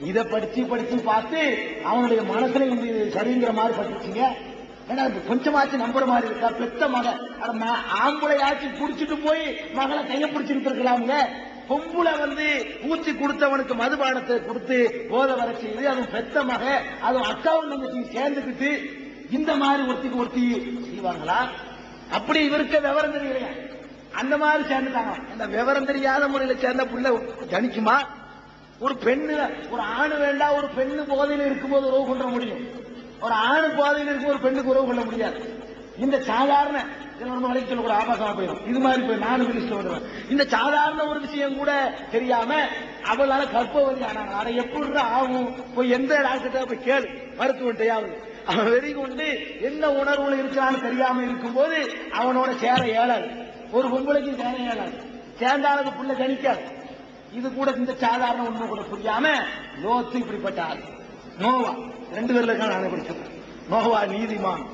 இதை படிச்சு படிச்சு பார்த்து அவனுடைய மனசுல இது சரிங்கிற மாதிரி படிச்சுங்க ஏன்னா கொஞ்சமாச்சு கொஞ்சமாச்சும் நம்புற மாதிரி இருக்கா? பெத்த மக அட ஆம்பளையாச்சும் குடிச்சிட்டு போய் மகளை கைய பிடிச்சிட்டு இருக்கலாமுங்க பொம்புல வந்து ஊத்தி கொடுத்தவனுக்கு மதுபானத்தை கொடுத்து போத வர செய்து அதுவும் பெத்த மக அதுவும் அக்காவும் தங்கச்சி சேர்ந்துக்கிட்டு இந்த மாதிரி ஒருத்திக்கு ஒருத்தி செய்வாங்களா? அப்படி இவருக்கு விவரம் தெரியலையா. அந்த மாதிரி சேர்ந்துட்டாங்க. அந்த விவரம் தெரியாத முறையில சேர்ந்த புள்ள ஜனிக்குமா? ஒரு பெண்ணு ஒரு ஆணு வேண்டாம் ஒரு பெண்ணு போதையில் இருக்கும்போது உறவு கொள்ள முடியும். ஒரு ஆணு போதையில் இருக்கும் ஒரு பெண்ணுக்கு உறவு கொள்ள முடியாது. இந்த சாதாரண இதுல நம்ம வழக்கு சொல்லக்கூட ஆபாசமா போயிடும். இது மாதிரி போய் நானும் மினிஸ்டர் வருவேன் இந்த சாதாரண ஒரு விஷயம் கூட தெரியாம அவளால கற்பவதி ஆனாங்க அதை எப்படி ஆகும்? போய் எந்த டாக்டர்கிட்ட போய் கேளு. மருத்துவன்ட்டையாவது அவன் வெறி கொண்டு என்ன உணர்வுல இருக்கிறான்னு தெரியாம இருக்கும்போது அவனோட சேர ஏழாது. ஒரு பொம்பளைக்கு சேர ஏழாது. சேர்ந்தாலும் புள்ள கணிக்காது இது கூட இந்த சாதாரண உண்மை கூட புரியாம லோத்து இப்படிப்பட்ட ஆள். நோவா. ரெண்டு பேர்ல இருக்கான் நான் படிச்சிருக்கேன் நோவா நீதிமான்.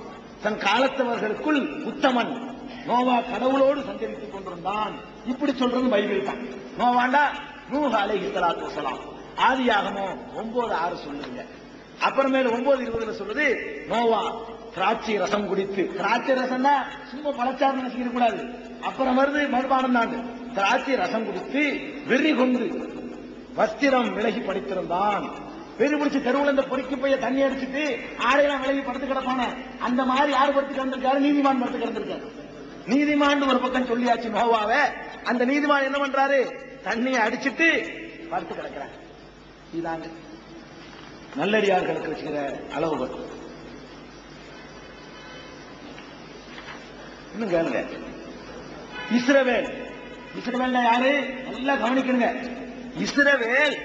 தன் காலத்தவர்களுக்குள் உத்தமன். நோவா கடவுளோடு சஞ்சரித்துக் கொண்டிருந்தான். இப்படி சொல்றது பைபிள் தான். நோவாண்டா? நூறு அலைகி தலாத்து சொல்லலாம் ஆதியாகமோ ஒன்பது ஆறு சொல்லுங்க அப்புறமேல ஒன்பது இருபதுல சொல்லுது நோவா திராட்சை ரசம் குடித்து. திராட்சை ரசம்னா சும்மா பழச்சாரம் நினைச்சிக்க கூடாது. அப்புறம் வருது மறுபானம் தான் திராட்சை ரசம் குடித்து வெறி கொண்டு. வஸ்திரம் விலகி படித்திருந்தான். வெறி பிடிச்சி தெருவுல இந்த பொறிக்கு போய் தண்ணி அடிச்சுட்டு ஆடையெல்லாம் விலகி படுத்து கிடப்பான. அந்த மாதிரி யார் படுத்து கிடந்திருக்காரு? நீதிமான் படுத்து கிடந்திருக்காரு. நீதிமான் ஒரு பக்கம் சொல்லியாச்சு நோவாவே. அந்த நீதிமான் என்ன பண்றாரு? தண்ணியை அடிச்சிட்டு படுத்து கிடக்கிறார். இதாங்க. நல்லடியார்களுக்கு வச்சுக்கிற அளவுகள் இன்னும் கேளுங்க. இஸ்ரவேல். இஸ்ரவேல் யாரு? நல்லா கவனிக்கணுங்க. இஸ்ரவேல்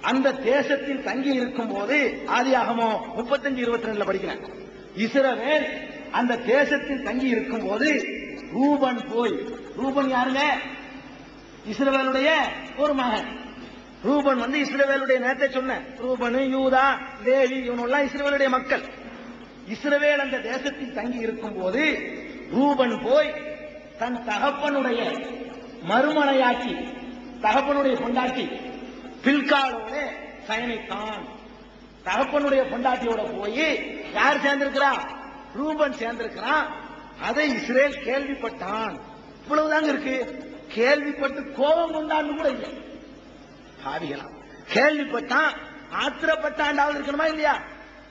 அந்த தேசத்தில் தங்கி இருக்கும் போது ஆதியாகமோ முப்பத்தஞ்சு இருபத்தி ரெண்டுல படிக்கிறேன். இஸ்ரவேல் அந்த தேசத்தில் தங்கி இருக்கும் போது ரூபன் போய் ரூபன் யாருங்க? இஸ்ரவேலுடைய ஒரு மகன். ரூபன் வந்து இஸ்ரவேலுடைய நேரத்தை சொன்னேன். ரூபனு யூதா தேவி இவனெல்லாம் இஸ்ரவேலுடைய மக்கள். இஸ்ரவேல் அந்த தேசத்தில் தங்கி இருக்கும் போது ரூபன் போய் தன் தகப்பனுடைய மறுமனையாக்கி தகப்பனுடைய பொண்டாட்டி பில்காலோட சயனித்தான் தகப்பனுடைய பொண்டாட்டியோட போய் யார் சேர்ந்திருக்கிறா? ரூபன் சேர்ந்திருக்கிறான். அதை இஸ்ரேல் கேள்விப்பட்டான். இவ்வளவுதாங்க இருக்கு. கேள்விப்பட்டு கோபம் கொண்டான்னு கூட இல்லை. பாவிகளாம் கேள்விப்பட்டான் ஆத்திரப்பட்டாண்டாவது இருக்கணுமா இல்லையா?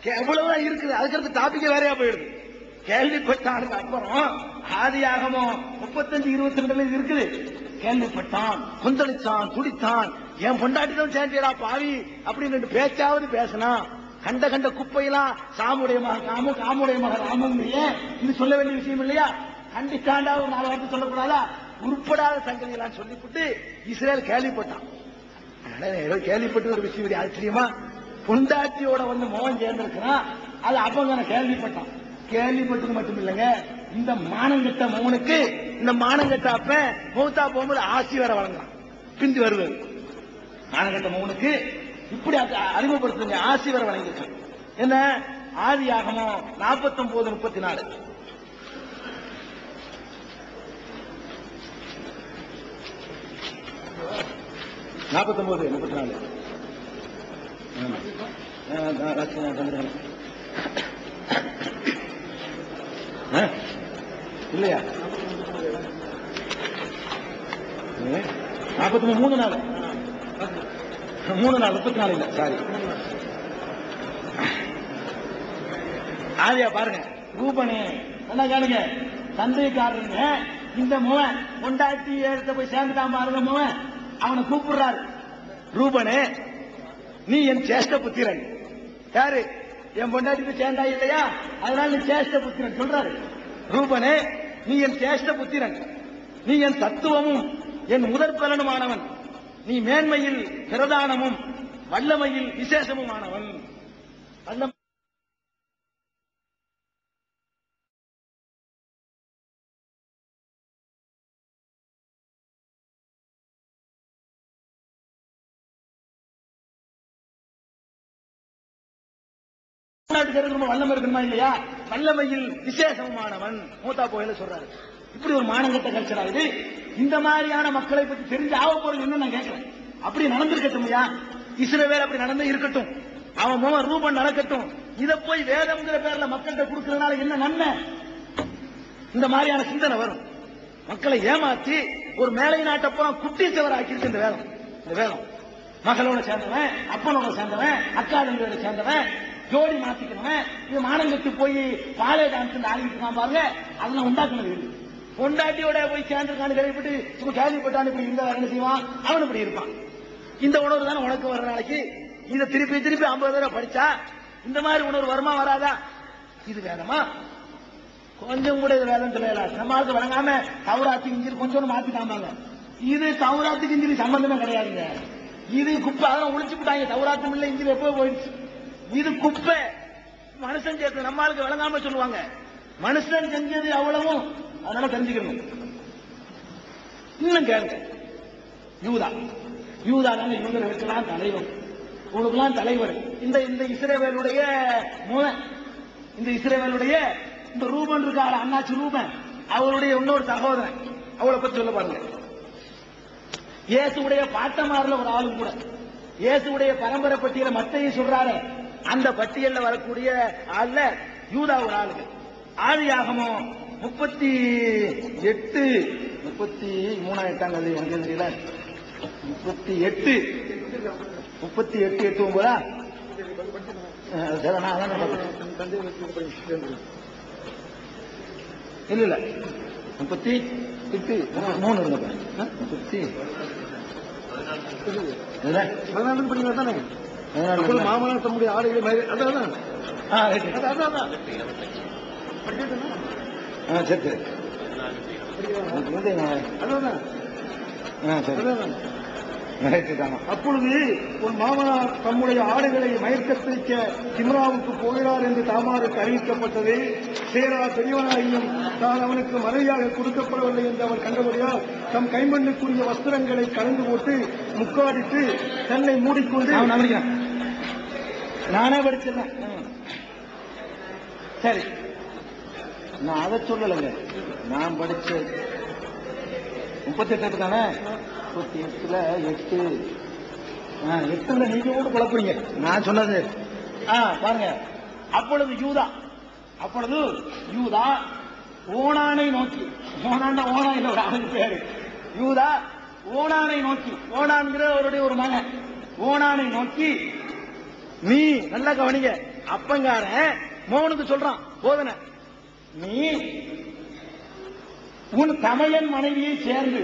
எவ்வளவுதான் இருக்குது. அதுக்கு டாபிக் வேறையா போயிடுது. கேள்விப்பட்டானுக்கு அப்புறம் ஆதியாகமோ முப்பத்தஞ்சு இருபத்தி ரெண்டுல இருக்குது. கேள்விப்பட்டான் கொந்தளிச்சான் துடித்தான். என் பொண்டாட்டி தான் பாவி அப்படின்னு ரெண்டு பேச்சாவது பேசினான் கண்ட கண்ட குப்பையெல்லாம் சாமுடைய மக காமு காமுடைய மக ராமும் இது சொல்ல வேண்டிய விஷயம் இல்லையா? கண்டிச்சாண்டா ஒரு நாலு வார்த்தை சொல்லக்கூடாதா? உருப்படாத சங்கதியெல்லாம் சொல்லிவிட்டு இஸ்ரேல் கேள்விப்பட்டான். கேள்விப்பட்டு ஒரு விஷயம் ஆச்சரியமா பொண்டாட்டியோட வந்து மோகன் சேர்ந்திருக்கிறான் அது அப்பங்க கேள்விப்பட்டான். கேள்விப்பட்டது மட்டும் இல்லைங்க. இந்த மானங்கட்ட மோகனுக்கு இந்த மானங்கட்ட அப்ப மௌத்தா போகும்போது ஆசி வேற வழங்கலாம். பிந்தி வருவது மானங்கெட்ட மோகனுக்கு இப்படி அறிமுகப்படுத்துங்க ஆசி வேற வழங்கிருக்கு என்ன? ஆதி ஆகமோ நாற்பத்தொன்பது முப்பத்தி நாலு நாற்பத்தொன்பது முப்பத்தி நாலு ஆமா. ஆ, ஆ, லட்சுமி, சந்திரகலை. ஆ? இல்லையா? நாற்பத்தி மூணு நாள். மூணு நாள் முப்பத்தி நாலு இல்ல சாரி ஆதியா பாருங்க. ரூபனே என்ன கேளுங்க. தந்தைக்காரங்க இந்த முவன் கொண்டாட்டி எடுத்த போய் சேர்ந்துட்டான் பாருங்க முவன். அவனை கூப்பிடுறாரு. ரூபனே நீ என் சேஷ்ட புத்திரன். யாரு? என் பொண்டாட்டி சேர்ந்தா இல்லையா? அதனால நீ சேஷ்ட புத்திரன் சொல்றாரு. ரூபனே நீ என் சேஷ்ட புத்திரன். நீ என் தத்துவமும் என் முதற் பலனுமானவன் நீ மேன்மையில் பிரதானமும் வல்லமையில் விசேஷமுமானவன். வல்லம் ரொம்ப வல்லமை இருக்கணுமா இல்லையா? வல்லமையில் விசேஷமானவன் மூத்தா கோயில சொல்றாரு. இப்படி ஒரு மானங்கட்ட கல்ச்சரா இது? இந்த மாதிரியான மக்களை பத்தி தெரிஞ்சு ஆக போறது என்ன நான் கேட்கிறேன். அப்படி நடந்திருக்கட்டும்யா இஸ்ரவேல் அப்படி நடந்து இருக்கட்டும். அவன் மூலம் ரூபன் நடக்கட்டும். இத போய் வேதம்ங்கிற பேர்ல மக்கள்கிட்ட கொடுக்கறதுனால என்ன நன்மை? இந்த மாதிரியான சிந்தனை வரும். மக்களை ஏமாத்தி ஒரு மேலை நாட்டப்புறம் சவர ஆக்கிருக்கு இந்த வேதம். இந்த வேதம். மகளோட சேர்ந்தவன் அப்பனோட சேர்ந்தவன் அக்கா தம்பியோட சேர்ந்தவன் ஜோடி மாத்திக்கிறவன் இது மானங்கட்டு போய் பாலே டான்ஸ் ஆடிட்டு பாருங்க. அதெல்லாம் உண்டாக்குனது இது. பொண்டாட்டியோட போய் சேர்ந்திருக்கான்னு கேள்விப்பட்டு சும்மா கேள்விப்பட்டான்னு இப்படி இருந்தா என்ன செய்வான்? அவன் இப்படி இருப்பான். இந்த உணர்வு தானே உனக்கு வர்ற நாளைக்கு? இதை திருப்பி திருப்பி ஐம்பது தடவை படிச்சா இந்த மாதிரி உணர்வு வருமா வராதா? இது வேதமா? கொஞ்சம் கூட இது வேதம் தெரியல நம்மளுக்கு வழங்காம தவறாத்து இஞ்சில் கொஞ்சம் மாத்தி காமாங்க இது தவறாத்துக்கு இஞ்சில் சம்பந்தமே கிடையாதுங்க. இது குப்பை அதெல்லாம் ஒழிச்சு விட்டாங்க. தவறாத்தும் இல்லை இஞ்சில் எப்போ போயிடுச்சு? இது குப்பை. மனுஷன் சேர்த்து நம்மளுக்கு விளங்காம சொல்லுவாங்க. மனுஷன் செஞ்சது அவ்வளவும் அதனால தெரிஞ்சுக்கணும். இன்னும் கேளுங்க. யூதா. யூதா தான் யூதர்களுக்கெல்லாம் தலைவர். உங்களுக்கெல்லாம் தலைவர். இந்த இந்த இஸ்ரேவேலுடைய மூலன் இந்த இஸ்ரேவேலுடைய இந்த ரூபன் இருக்காரு அண்ணாச்சி ரூபன். அவருடைய இன்னொரு சகோதரன். அவளை பத்தி சொல்ல பாருங்க. இயேசுடைய பாட்டமாரில் ஒரு ஆளும் கூட. இயேசுடைய பரம்பரை பட்டியல மத்தையும் சொல்றாரு. அந்த பட்டியல்ல வரக்கூடிய ஆள்ல யூதா ஒரு ஆளுங்க. ஆதியாகமோ முப்பத்தி எட்டு முப்பத்தி மூணாயிரத்தாங்க அது எனக்கு தெரியல முப்பத்தி எட்டு. முப்பத்தி எட்டு எட்டு ஒன்பதா. இல்ல இல்ல. முப்பத்தி எட்டு மூணு இருந்தப்ப. அஹ், முப்பத்தி. பதினாலு. படிக்கிறது மாமனார் தம்முடைய ஆடைகளை அதான்? அதான். ஆ, சரி சரி. அப்பொழுது உன் மாமனார் தம்முடைய ஆடுகளை மயக்க பிடிக்க சிம்ராவுக்கு போகிறார் என்று தாமாருக்கு அறிவிக்கப்பட்டது. சேரா பெரியவனாகியும் தான் அவனுக்கு மனைவியாக கொடுக்கப்படவில்லை என்று அவர் கண்டபடியால் தம் கைமண்ணுக்குரிய வஸ்திரங்களை கலந்து போட்டு முக்காடிட்டு தன்னை மூடிக்கொண்டு நானே படிச்சிருந்தேன் சரி. நான் அதை சொல்லலைங்க. நான் படிச்ச முப்பத்தி எட்டு தானே? முப்பத்தி எட்டுல எட்டு. ஆ, எட்டுல நீங்க கூட குழப்பீங்க நான் சொன்னது. ஆ பாருங்க. அப்பொழுது யூதா அப்பொழுது யூதா ஓனானை நோக்கி ஓனாண்டா ஓனா இல்ல ஒரு ஆளுக்கு பேரு. யூதா ஓனானை நோக்கி ஓனான்கிற அவருடைய ஒரு மகன். ஓனானை நோக்கி நீ நல்லா கவனிங்க. அப்பங்காரன் மோகனுக்கு சொல்றான் போதனை. நீ உன் தமையன் மனைவியை சேர்ந்து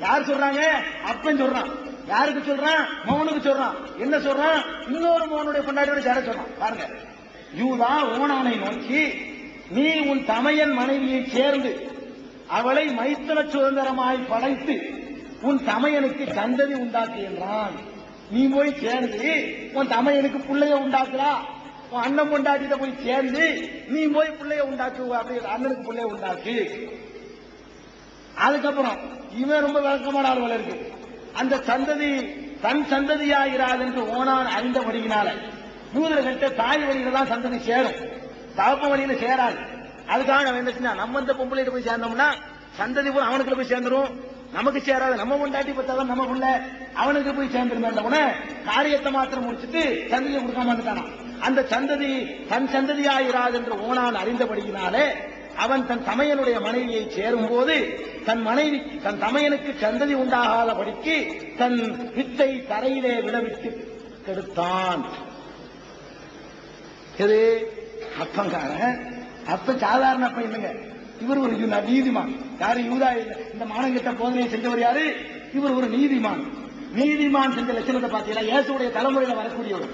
யார் சொல்றாங்க? அப்பன் சொல்றான். யாருக்கு சொல்றான்? மௌனுக்கு சொல்றான். என்ன சொல்றான்? இன்னொரு மௌனுடைய பொண்டாட்டியோட சேர சொல்றான். பாருங்க. யூதா ஓனானை நோக்கி நீ உன் தமையன் மனைவியை சேர்ந்து அவளை மைத்தன சுதந்திரமாய் படைத்து உன் தமையனுக்கு சந்ததி உண்டாக்கு என்றான். நீ போய் சேர்ந்து உன் தமையனுக்கு பிள்ளைய உண்டாக்குறா உன் அண்ணன் பொண்டாட்டிட்ட போய் சேர்ந்து நீ போய் பிள்ளைய உண்டாக்கு அப்படி அண்ணனுக்கு பிள்ளைய உண்டாக்கு. அதுக்கப்புறம் இவன் ரொம்ப விளக்கமான ஆர்வம் இருக்கு. அந்த சந்ததி தன் சந்ததியாகிறாள் என்று ஓனான் அறிந்தபடியினால யூதர்கிட்ட தாய் வழியில தான் சந்ததி சேரும். தகப்ப வழியில சேராது. அதுக்காக அவன் என்ன நம்ம இந்த பொம்பளைகிட்ட போய் சேர்ந்தோம்னா சந்ததி பூரா அவனுக்குள்ள போய் சேர்ந்துரும். நமக்கு சேராது நம்ம கொண்டாட்டி பார்த்தாலும் நம்ம புள்ள அவனுக்கு போய் சேர்ந்துருந்தோம்னா காரியத்தை மாத்திரம் முடிச்சிட்டு சந்ததியை கொடுக்காம வந்துட்டானாம் அந்த சந்ததி தன் சந்ததியாயிராது என்று ஓனான் அறிந்தபடியினாலே அவன் தன் தமையனுடைய மனைவியை சேரும்போது தன் மனைவி தன் தமையனுக்கு சந்ததி உண்டாகாதபடிக்கு தன் வித்தை தரையிலே விழவிட்டு கெடுத்தான். இது அப்பங்காரன்? அப்ப சாதாரண அப்ப இல்லைங்க இவர் ஒரு நீதிமான். யாரு? யூதா இந்த மானங்கிட்ட போதனை செஞ்சவர் யாரு? இவர் ஒரு நீதிமான். நீதிமான் செஞ்ச லட்சணத்தை பார்த்தீங்களா? இயேசுடைய தலைமுறையில வரக்கூடியவர்.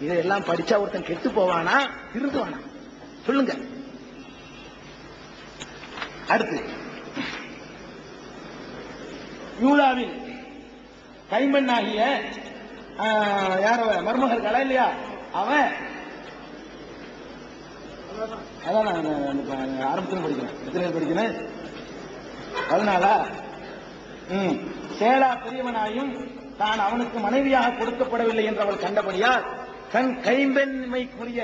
இதெல்லாம் படிச்சா ஒருத்தன் கெட்டு போவானா? இருந்துவானா சொல்லுங்க. அடுத்து. யூதாவின் கைமண்ணாகிய ஆஹ், யார அவன் மருமகள் கடை இல்லையா? அவன் அதான் நான் ஆரம்பத்தில் படிக்கிறேன். எத்தனை படிக்கிறேன் அதனால ம். சேலா பெரியவனாயும் தான் அவனுக்கு மனைவியாக கொடுக்கப்படவில்லை என்று அவள் கண்டபடியால் தன் கைம்பெண்மைக்குரிய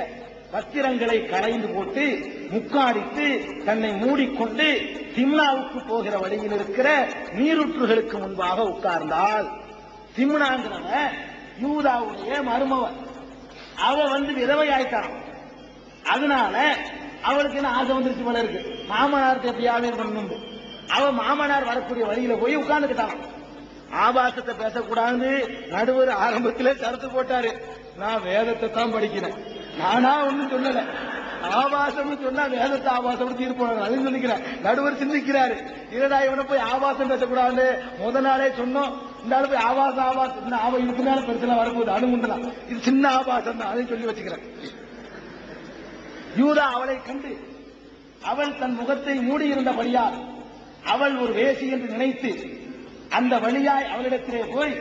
பத்திரங்களை களைந்து போட்டு முக்காடித்து தன்னை மூடிக்கொண்டு திம்னாவுக்கு போகிற வழியில் இருக்கிற நீரூற்றுகளுக்கு முன்பாக உட்கார்ந்தாள். சிம்னாங்கிறவ யூதாவுடைய மருமவன். அவ வந்து விதவை ஆயிட்டான் அதனால அவளுக்கு என்ன ஆசை வந்துருச்சு போல இருக்கு. மாமனாருக்கு எப்படியாவது பண்ணணும் அவ மாமனார் வரக்கூடிய வழியில போய் உட்கார்ந்துக்கிட்டான். ஆபாசத்தை பேசக்கூடாது நடுவர் ஆரம்பத்திலே கருத்து போட்டாரு. நான் வேதத்தை தான் படிக்கிறேன். நானா ஒண்ணும் சொல்லல. ஆபாசம்னு சொன்னா வேதத்தை ஆபாசம் தீர்ப்பு அதுன்னு சொல்லிக்கிறேன். நடுவர் சிந்திக்கிறாரு. இரடா இவனை போய் ஆபாசம் பேசக்கூடாது முத நாளே சொன்னோம். இந்த போய் ஆபாசம் ஆபாசம். அவன் இதுக்கு மேல பிரச்சனை வரும்போது அணுகுண்டலாம். இது சின்ன ஆபாசம் தான். அதையும் சொல்லி வச்சுக்கிறேன். யூதா அவளை கண்டு அவள் தன் முகத்தை மூடியிருந்தபடியால் அவள் ஒரு வேசி என்று நினைத்து அந்த வழியாய் அவளிடத்திலே போய்